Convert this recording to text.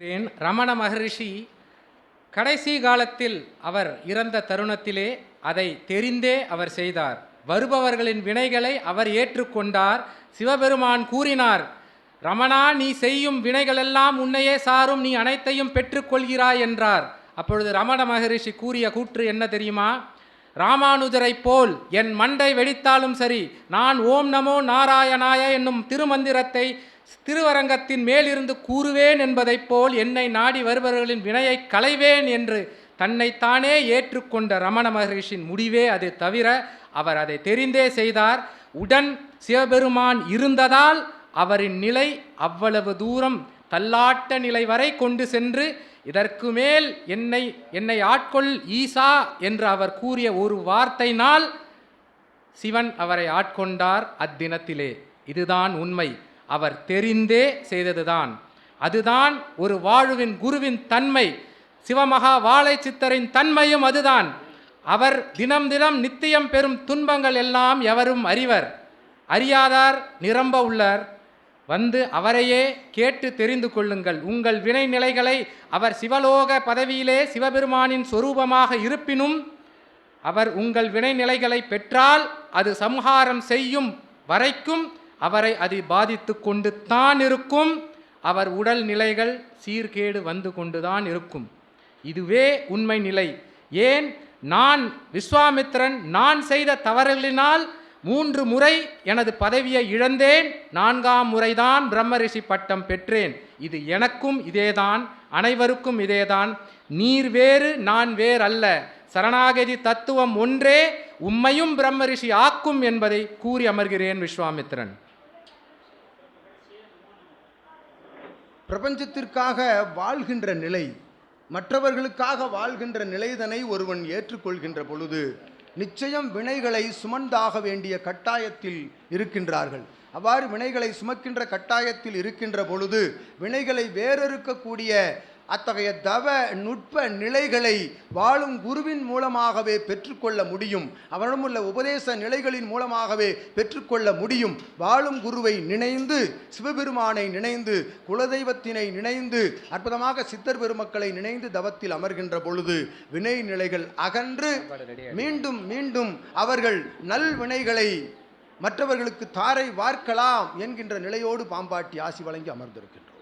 ஏன் ரமண மகரிஷி கடைசி காலத்தில் அவர் இறந்த தருணத்திலே அதை தெரிந்தே அவர் செய்தார். வருபவர்களின் வினைகளை அவர் ஏற்றுக்கொண்டார். சிவபெருமான் கூறினார் ரமணா நீ செய்யும் வினைகளெல்லாம் உன்னையே சாரும் நீ அனைத்தையும் பெற்றுக்கொள்கிறாய் என்றார். அப்பொழுது ரமண மகரிஷி கூறிய கூற்று என்ன தெரியுமா? ராமானுஜரைப் போல் என் மண்டை வெடித்தாலும் சரி நான் ஓம் நமோ நாராயணாய என்னும் திருமந்திரத்தை திருவரங்கத்தின் மேலிருந்து கூறுவேன் என்பதைப் போல் என்னை நாடி வருபவர்களின் வினையை களைவேன் என்று தன்னைத்தானே ஏற்றுக்கொண்ட ரமண மகரிஷின் முடிவே அது தவிர அவர் அதை தெரிந்தே செய்தார். உடன் சிவபெருமான் இருந்ததால் அவரின் நிலை அவ்வளவு தூரம் தள்ளாட்ட நிலை வரை கொண்டு சென்று இதற்கு மேல் என்னை என்னை ஆட்கொள் ஈசா என்று அவர் கூறிய ஒரு வார்த்தையினால் சிவன் அவரை ஆட்கொண்டார் அத்தினத்திலே. இதுதான் உண்மை. அவர் தெரிந்தே செய்ததுதான். அதுதான் ஒரு வாழ்வின் குருவின் தன்மை. சிவமகா வாழை சித்தரின் தன்மையும் அதுதான். அவர் தினம் தினம் நித்தியம் பெறும் துன்பங்கள் எல்லாம் எவரும் அறிவர். அறியாதார் நிரம்ப உள்ளார். வந்து அவரையே கேட்டு தெரிந்து கொள்ளுங்கள். உங்கள் வினை நிலைகளை அவர் சிவலோக பதவியிலே சிவபெருமானின் சொரூபமாக இருப்பினும் அவர் உங்கள் வினைநிலைகளை பெற்றால் அது சம்ஹாரம் செய்யும் வரைக்கும் அவரை அது பாதித்து கொண்டு தான் இருக்கும். அவர் உடல் நிலைகள் சீர்கேடு வந்து கொண்டுதான் இருக்கும். இதுவே உண்மை நிலை. ஏன்? நான் விஸ்வாமித்திரன் நான் செய்த தவறுகளினால் மூன்று முறை எனது பதவியை இழந்தேன். நான்காம் முறைதான் பிரம்மரிஷி பட்டம் பெற்றேன். இது எனக்கும் இதேதான் அனைவருக்கும் இதேதான். நீர் வேறு நான் வேறு அல்ல சரணாகதி தத்துவம் ஒன்றே உம்மையும் பிரம்மரிஷி ஆக்கும் என்பதை கூறி அமர்கிறேன் விஸ்வாமித்திரன். பிரபஞ்சத்திற்காக வாழ்கின்ற நிலை மற்றவர்களுக்காக வாழ்கின்ற நிலைதனை ஒருவன் ஏற்றுக்கொள்கின்ற பொழுது நிச்சயம் வினைகளை சுமந்தாக வேண்டிய கட்டாயத்தில் இருக்கின்றார்கள். அவ்வாறு வினைகளை சுமக்கின்ற கட்டாயத்தில் இருக்கின்ற பொழுது வினைகளை வேறறுக்கக்கூடிய அத்தகைய தவ நுட்ப நிலைகளை வாழும் குருவின் மூலமாகவே பெற்றுக்கொள்ள முடியும். அவரிடமுள்ள உபதேச நிலைகளின் மூலமாகவே பெற்றுக்கொள்ள முடியும். வாழும் குருவை நினைந்து சிவபெருமானை நினைந்து குலதெய்வத்தினை நினைந்து அற்புதமாக சித்தர் பெருமக்களை நினைந்து தவத்தில் அமர்கின்ற பொழுது வினை நிலைகள் அகன்று மீண்டும் மீண்டும் அவர்கள் நல் வினைகளை மற்றவர்களுக்கு தாரை வார்க்கலாம் என்கின்ற நிலையோடு பாம்பாட்டி ஆசி வழங்கி அமர்ந்திருக்கின்றோம்.